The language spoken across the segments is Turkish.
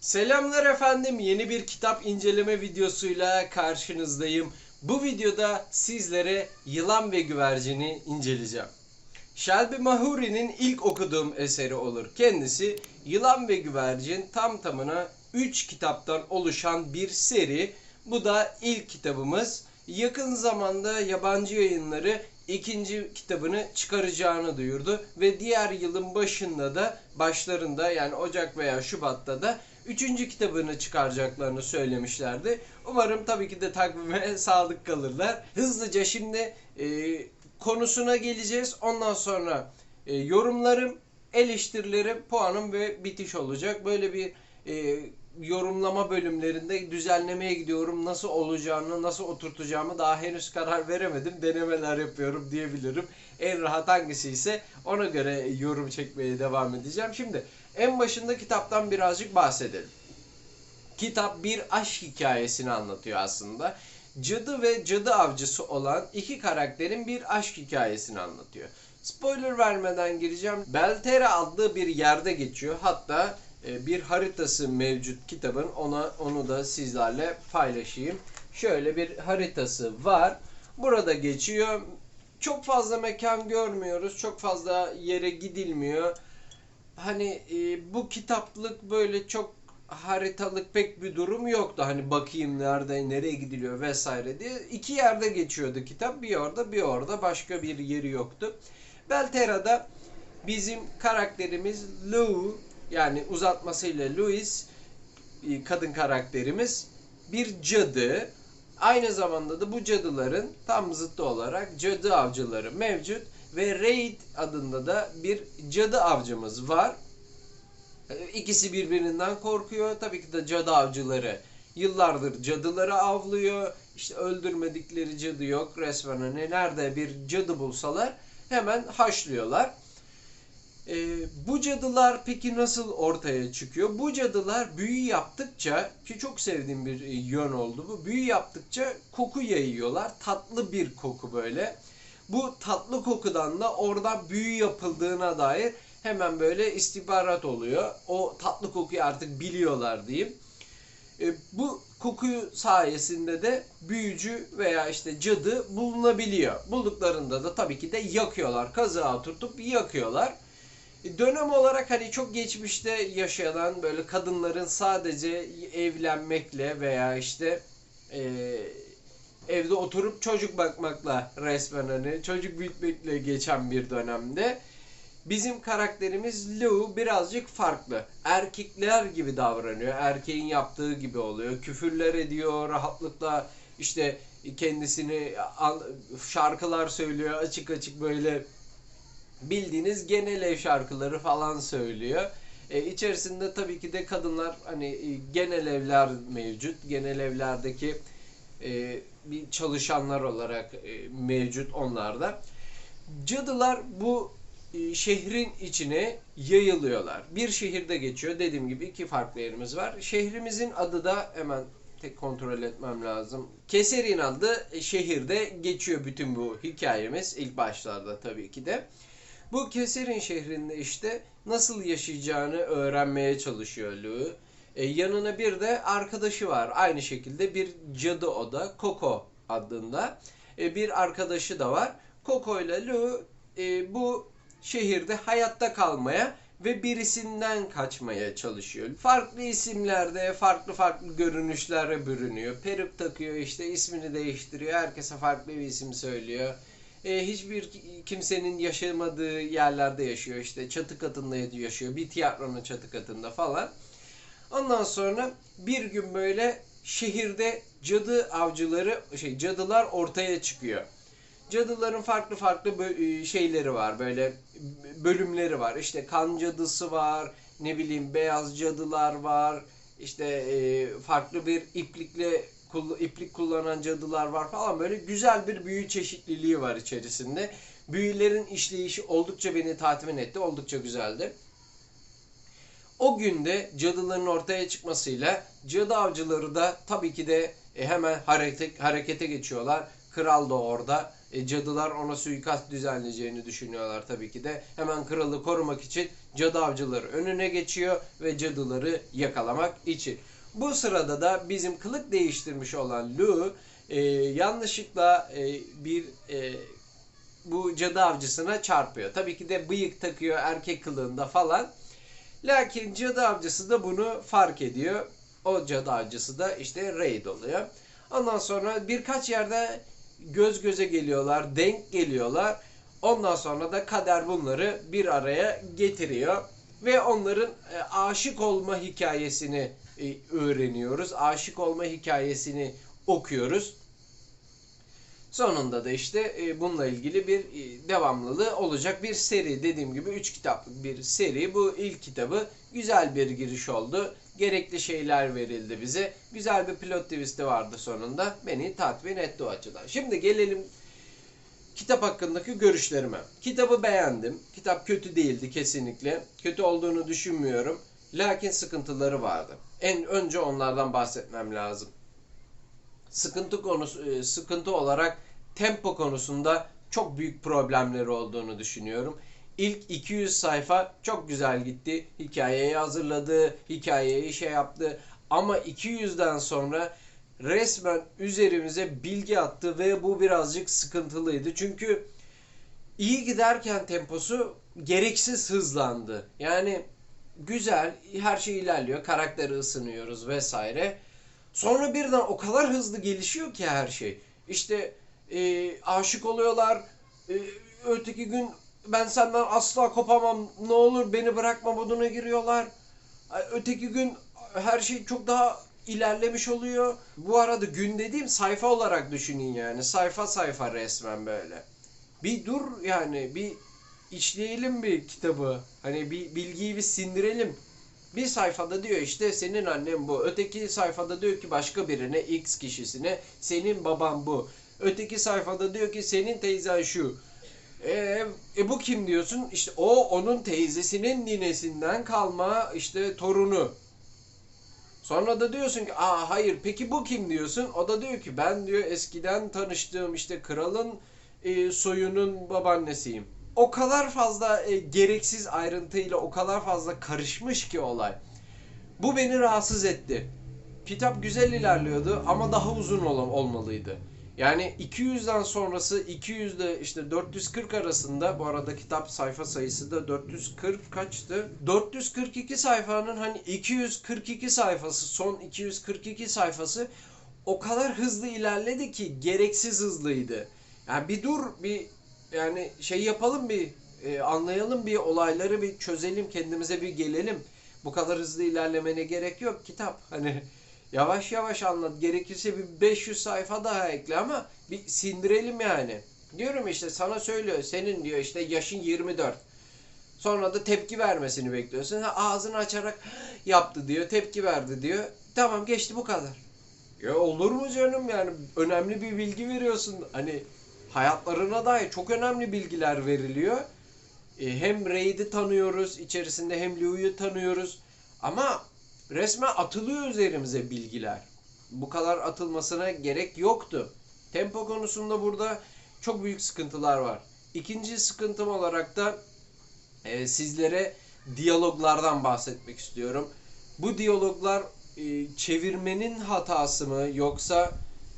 Selamlar efendim. Yeni bir kitap inceleme videosuyla karşınızdayım. Bu videoda sizlere Yılan ve Güvercin'i inceleyeceğim. Shelby Mahuri'nin ilk okuduğum eseri olur. Kendisi Yılan ve Güvercin tam tamına 3 kitaptan oluşan bir seri. Bu da ilk kitabımız. Yakın zamanda yabancı yayınları ikinci kitabını çıkaracağını duyurdu ve diğer yılın başında da başlarında yani Ocak veya Şubat'ta da üçüncü kitabını çıkaracaklarını söylemişlerdi. Umarım tabii ki de takvime sadık kalırlar. Hızlıca şimdi e, konusuna geleceğiz. Ondan sonra e, yorumlarım, eleştirilerim, puanım ve bitiş olacak. Böyle bir e, yorumlama bölümlerinde düzenlemeye gidiyorum. Nasıl olacağını, nasıl oturtacağımı daha henüz karar veremedim. Denemeler yapıyorum diyebilirim. En rahat hangisi ise ona göre yorum çekmeye devam edeceğim. Şimdi en başında kitaptan birazcık bahsedelim. Kitap bir aşk hikayesini anlatıyor aslında. Cadı ve cadı avcısı olan iki karakterin bir aşk hikayesini anlatıyor. Spoiler vermeden gireceğim. Belterra adlı bir yerde geçiyor. Hatta e, bir haritası mevcut kitabın. Ona onu da sizlerle paylaşayım. Şöyle bir haritası var. Burada geçiyor. Çok fazla mekan görmüyoruz. Çok fazla yere gidilmiyor. Hani e, bu kitaplık böyle çok haritalık pek bir durum yoktu. Hani bakayım nerede nereye gidiliyor vesaire diye. İki yerde geçiyordu kitap. Bir orada bir orada. Başka bir yeri yoktu. Belterra'da bizim karakterimiz Lou yani uzatmasıyla Louis e, kadın karakterimiz bir cadı. Aynı zamanda da bu cadıların tam zıttı olarak cadı avcıları mevcut ve Raid adında da bir cadı avcımız var. E, İkisi birbirinden korkuyor. Tabii ki de cadı avcıları yıllardır cadıları avlıyor. İşte öldürmedikleri cadı yok. Resmen hani nerede bir cadı bulsalar hemen haşlıyorlar. Ee, bu cadılar peki nasıl ortaya çıkıyor? Bu cadılar büyü yaptıkça ki çok sevdiğim bir e, yön oldu bu. Büyü yaptıkça koku yayıyorlar. Tatlı bir koku böyle. Bu tatlı kokudan da orada büyü yapıldığına dair hemen böyle istihbarat oluyor. O tatlı kokuyu artık biliyorlar diyeyim. E, bu kokuyu sayesinde de büyücü veya işte cadı bulunabiliyor. Bulduklarında da tabii ki de yakıyorlar. Kazığa oturtup yakıyorlar. E, dönem olarak hani çok geçmişte yaşanan böyle kadınların sadece evlenmekle veya işte e, evde oturup çocuk bakmakla resmen hani çocuk büyütmekle geçen bir dönemde. Bizim karakterimiz Lou birazcık farklı. Erkekler gibi davranıyor. Erkeğin yaptığı gibi oluyor. Küfürler ediyor rahatlıkla işte kendisini şarkılar söylüyor açık açık böyle bildiğiniz genel ev şarkıları falan söylüyor. E, içerisinde tabii ki de kadınlar hani e, genel evler mevcut. Genel evlerdeki e, bir çalışanlar olarak e, mevcut onlarda. Cadılar bu e, şehrin içine yayılıyorlar. Bir şehirde geçiyor. Dediğim gibi iki farklı yerimiz var. Şehrimizin adı da hemen tek kontrol etmem lazım. Keserin adı şehirde geçiyor bütün bu hikayemiz. ilk başlarda tabii ki de. Bu Keserin şehrinde işte nasıl yaşayacağını öğrenmeye çalışıyor Lou. E, yanına bir de arkadaşı var. Aynı şekilde bir cadı o da. Coco adında. E, bir arkadaşı da var. Coco ile Lou e, bu şehirde hayatta kalmaya ve birisinden kaçmaya çalışıyor. Farklı isimlerde, farklı farklı görünüşlere bürünüyor. Peruk takıyor işte ismini değiştiriyor. Herkese farklı bir isim söylüyor. E, hiçbir kimsenin yaşamadığı yerlerde yaşıyor. İşte çatı katında yaşıyor. Bir tiyatronun çatı katında falan. Ondan sonra bir gün böyle şehirde cadı avcıları, şey cadılar ortaya çıkıyor. Cadıların farklı farklı şeyleri var. Böyle bölümleri var. İşte kan cadısı var. Ne bileyim beyaz cadılar var. İşte e, farklı bir iplikle iplik kullanan cadılar var falan böyle güzel bir büyü çeşitliliği var içerisinde. Büyülerin işleyişi oldukça beni tatmin etti. Oldukça güzeldi. O günde cadıların ortaya çıkmasıyla cadı avcıları da tabii ki de e, hemen hareket, harekete geçiyorlar. Kral da orada. E, cadılar ona suikast düzenleyeceğini düşünüyorlar tabii ki de. Hemen kralı korumak için cadı avcıları önüne geçiyor ve cadıları yakalamak için. Bu sırada da bizim kılık değiştirmiş olan Lu e, yanlışlıkla e, bir e, bu cadı avcısına çarpıyor. Tabii ki de bıyık takıyor erkek kılığında falan. Lakin cadı avcısı da bunu fark ediyor. O cadı avcısı da işte raid oluyor. Ondan sonra birkaç yerde göz göze geliyorlar, denk geliyorlar. Ondan sonra da kader bunları bir araya getiriyor ve onların e, aşık olma hikayesini e, öğreniyoruz. Aşık olma hikayesini okuyoruz. Sonunda da işte e, bununla ilgili bir e, devamlılığı olacak bir seri. Dediğim gibi 3 kitaplık bir seri. Bu ilk kitabı güzel bir giriş oldu. Gerekli şeyler verildi bize. Güzel bir plot twist'i vardı sonunda. Beni tatmin etti o açıdan. Şimdi gelelim kitap hakkındaki görüşlerime. Kitabı beğendim. Kitap kötü değildi kesinlikle. Kötü olduğunu düşünmüyorum. Lakin sıkıntıları vardı. En önce onlardan bahsetmem lazım sıkıntı konusu e, sıkıntı olarak tempo konusunda çok büyük problemleri olduğunu düşünüyorum. İlk 200 sayfa çok güzel gitti. Hikayeyi hazırladı, hikayeyi şey yaptı. Ama 200'den sonra resmen üzerimize bilgi attı ve bu birazcık sıkıntılıydı. Çünkü iyi giderken temposu gereksiz hızlandı. Yani güzel, her şey ilerliyor, karakteri ısınıyoruz vesaire. Sonra birden o kadar hızlı gelişiyor ki her şey. İşte e, aşık oluyorlar. E, öteki gün ben senden asla kopamam. Ne olur beni bırakma moduna giriyorlar. Öteki gün her şey çok daha ilerlemiş oluyor. Bu arada gün dediğim sayfa olarak düşünün yani. Sayfa sayfa resmen böyle. Bir dur yani bir işleyelim bir kitabı. Hani bir bilgiyi bir sindirelim. Bir sayfada diyor işte senin annen bu. Öteki sayfada diyor ki başka birine X kişisine senin baban bu. Öteki sayfada diyor ki senin teyzen şu. E, e bu kim diyorsun? İşte o onun teyzesinin ninesinden kalma işte torunu. Sonra da diyorsun ki aa hayır peki bu kim diyorsun? O da diyor ki ben diyor eskiden tanıştığım işte kralın e, soyunun babaannesiyim o kadar fazla e, gereksiz ayrıntıyla o kadar fazla karışmış ki olay. Bu beni rahatsız etti. Kitap güzel ilerliyordu ama daha uzun ol olmalıydı. Yani 200'den sonrası 200 ile işte 440 arasında bu arada kitap sayfa sayısı da 440 kaçtı? 442 sayfanın hani 242 sayfası son 242 sayfası o kadar hızlı ilerledi ki gereksiz hızlıydı. Yani bir dur bir yani şey yapalım bir e, anlayalım bir olayları bir çözelim kendimize bir gelelim. Bu kadar hızlı ilerlemene gerek yok kitap. Hani yavaş yavaş anlat. Gerekirse bir 500 sayfa daha ekle ama bir sindirelim yani. Diyorum işte sana söylüyor. Senin diyor işte yaşın 24. Sonra da tepki vermesini bekliyorsun. Ha, ağzını açarak yaptı diyor. Tepki verdi diyor. Tamam geçti bu kadar. Ya olur mu canım yani önemli bir bilgi veriyorsun. Hani hayatlarına dair çok önemli bilgiler veriliyor. E, hem Raid'i tanıyoruz içerisinde hem Liu'yu tanıyoruz. Ama resmen atılıyor üzerimize bilgiler. Bu kadar atılmasına gerek yoktu. Tempo konusunda burada çok büyük sıkıntılar var. İkinci sıkıntım olarak da e, sizlere diyaloglardan bahsetmek istiyorum. Bu diyaloglar e, çevirmenin hatası mı yoksa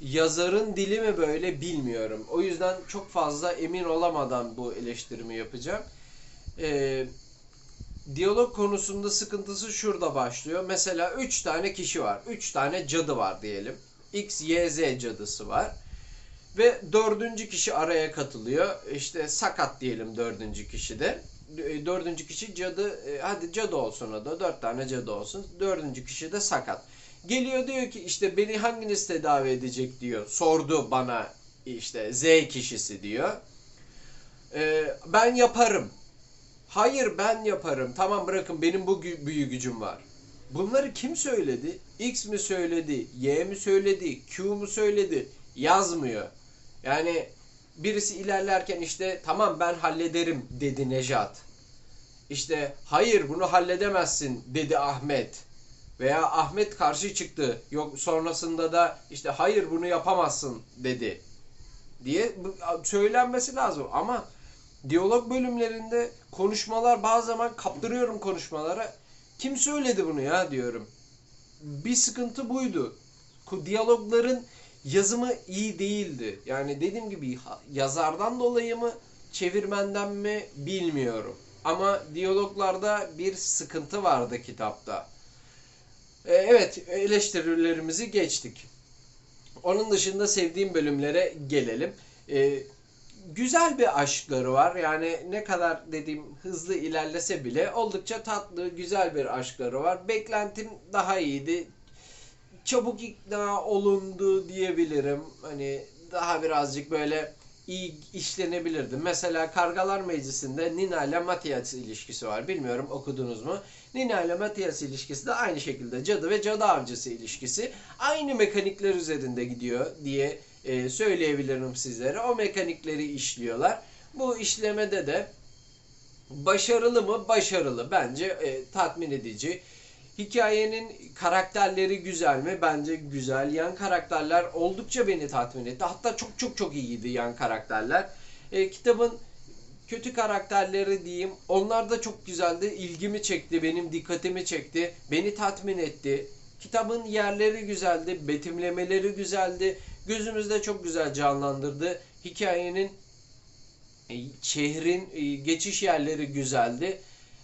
yazarın dili mi böyle bilmiyorum. O yüzden çok fazla emin olamadan bu eleştirimi yapacağım. Ee, diyalog konusunda sıkıntısı şurada başlıyor. Mesela 3 tane kişi var. 3 tane cadı var diyelim. X, Y, Z cadısı var. Ve dördüncü kişi araya katılıyor. İşte sakat diyelim dördüncü kişi de. Dördüncü kişi cadı, e, hadi cadı olsun o da. Dört tane cadı olsun. Dördüncü kişi de sakat. Geliyor diyor ki işte beni hanginiz tedavi edecek diyor. Sordu bana işte Z kişisi diyor. Ee, ben yaparım. Hayır ben yaparım. Tamam bırakın benim bu büyü gücüm var. Bunları kim söyledi? X mi söyledi? Y mi söyledi? Q mu söyledi? Yazmıyor. Yani birisi ilerlerken işte tamam ben hallederim dedi Nejat. İşte hayır bunu halledemezsin dedi Ahmet. Veya Ahmet karşı çıktı. Yok sonrasında da işte hayır bunu yapamazsın dedi diye söylenmesi lazım. Ama diyalog bölümlerinde konuşmalar bazı zaman kaptırıyorum konuşmalara. Kim söyledi bunu ya diyorum. Bir sıkıntı buydu. Diyalogların yazımı iyi değildi. Yani dediğim gibi yazardan dolayı mı çevirmenden mi bilmiyorum. Ama diyaloglarda bir sıkıntı vardı kitapta. E, Evet eleştirilerimizi geçtik. Onun dışında sevdiğim bölümlere gelelim. E, güzel bir aşkları var. Yani ne kadar dediğim hızlı ilerlese bile oldukça tatlı, güzel bir aşkları var. Beklentim daha iyiydi. Çabuk ikna olundu diyebilirim. Hani daha birazcık böyle iyi işlenebilirdi. Mesela Kargalar Meclisi'nde Nina ile Matias ilişkisi var. Bilmiyorum okudunuz mu? Nina ile Matias ilişkisi de aynı şekilde cadı ve cadı avcısı ilişkisi. Aynı mekanikler üzerinde gidiyor diye e, söyleyebilirim sizlere. O mekanikleri işliyorlar. Bu işlemede de başarılı mı? Başarılı. Bence e, tatmin edici. Hikayenin karakterleri güzel mi? Bence güzel. Yan karakterler oldukça beni tatmin etti. Hatta çok çok çok iyiydi yan karakterler. E, kitabın kötü karakterleri diyeyim. Onlar da çok güzeldi. İlgimi çekti, benim dikkatimi çekti. Beni tatmin etti. Kitabın yerleri güzeldi, betimlemeleri güzeldi. Gözümüzde çok güzel canlandırdı. Hikayenin e, şehrin e, geçiş yerleri güzeldi.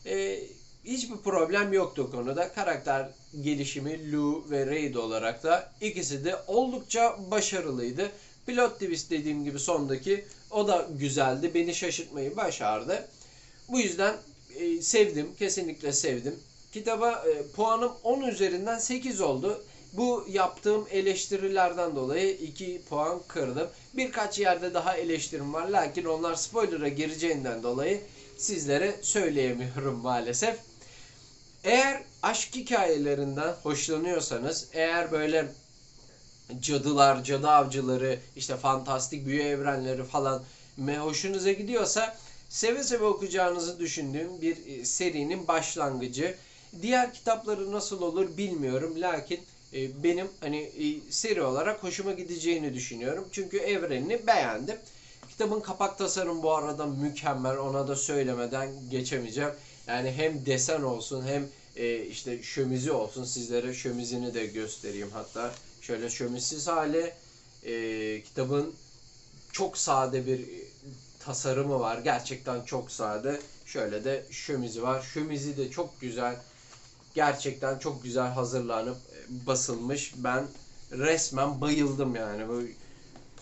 E, hiçbir problem yoktu konuda. Karakter gelişimi Lou ve Raid olarak da ikisi de oldukça başarılıydı. Pilot twist dediğim gibi sondaki o da güzeldi. Beni şaşırtmayı başardı. Bu yüzden e, sevdim. Kesinlikle sevdim. Kitaba e, puanım 10 üzerinden 8 oldu. Bu yaptığım eleştirilerden dolayı 2 puan kırdım. Birkaç yerde daha eleştirim var. Lakin onlar spoiler'a gireceğinden dolayı sizlere söyleyemiyorum maalesef. Eğer aşk hikayelerinden hoşlanıyorsanız, eğer böyle cadılar, cadı avcıları, işte fantastik büyü evrenleri falan hoşunuza gidiyorsa seve seve okuyacağınızı düşündüğüm bir e, serinin başlangıcı. Diğer kitapları nasıl olur bilmiyorum. Lakin e, benim hani e, seri olarak hoşuma gideceğini düşünüyorum. Çünkü evrenini beğendim. Kitabın kapak tasarım bu arada mükemmel. Ona da söylemeden geçemeyeceğim. Yani hem desen olsun hem e, işte şömizi olsun. Sizlere şömizini de göstereyim hatta. Şöyle şömizsiz hali. E, kitabın çok sade bir e, tasarımı var. Gerçekten çok sade. Şöyle de şömizi var. Şömizi de çok güzel. Gerçekten çok güzel hazırlanıp e, basılmış. Ben resmen bayıldım yani. Bu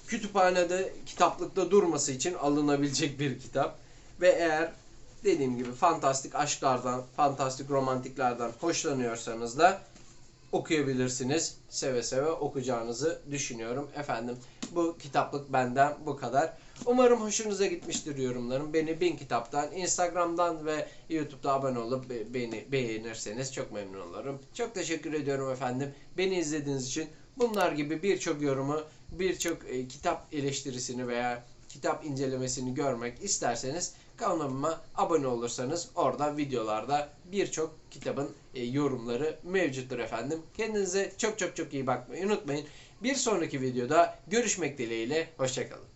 kütüphanede kitaplıkta durması için alınabilecek bir kitap. Ve eğer dediğim gibi fantastik aşklardan, fantastik romantiklerden hoşlanıyorsanız da okuyabilirsiniz. Seve seve okuyacağınızı düşünüyorum. Efendim bu kitaplık benden bu kadar. Umarım hoşunuza gitmiştir yorumlarım. Beni bin kitaptan, Instagram'dan ve YouTube'da abone olup be- beni beğenirseniz çok memnun olurum. Çok teşekkür ediyorum efendim. Beni izlediğiniz için bunlar gibi birçok yorumu, birçok e, kitap eleştirisini veya kitap incelemesini görmek isterseniz kanalıma abone olursanız orada videolarda birçok kitabın e, yorumları mevcuttur efendim. Kendinize çok çok çok iyi bakmayı unutmayın. Bir sonraki videoda görüşmek dileğiyle. Hoşçakalın.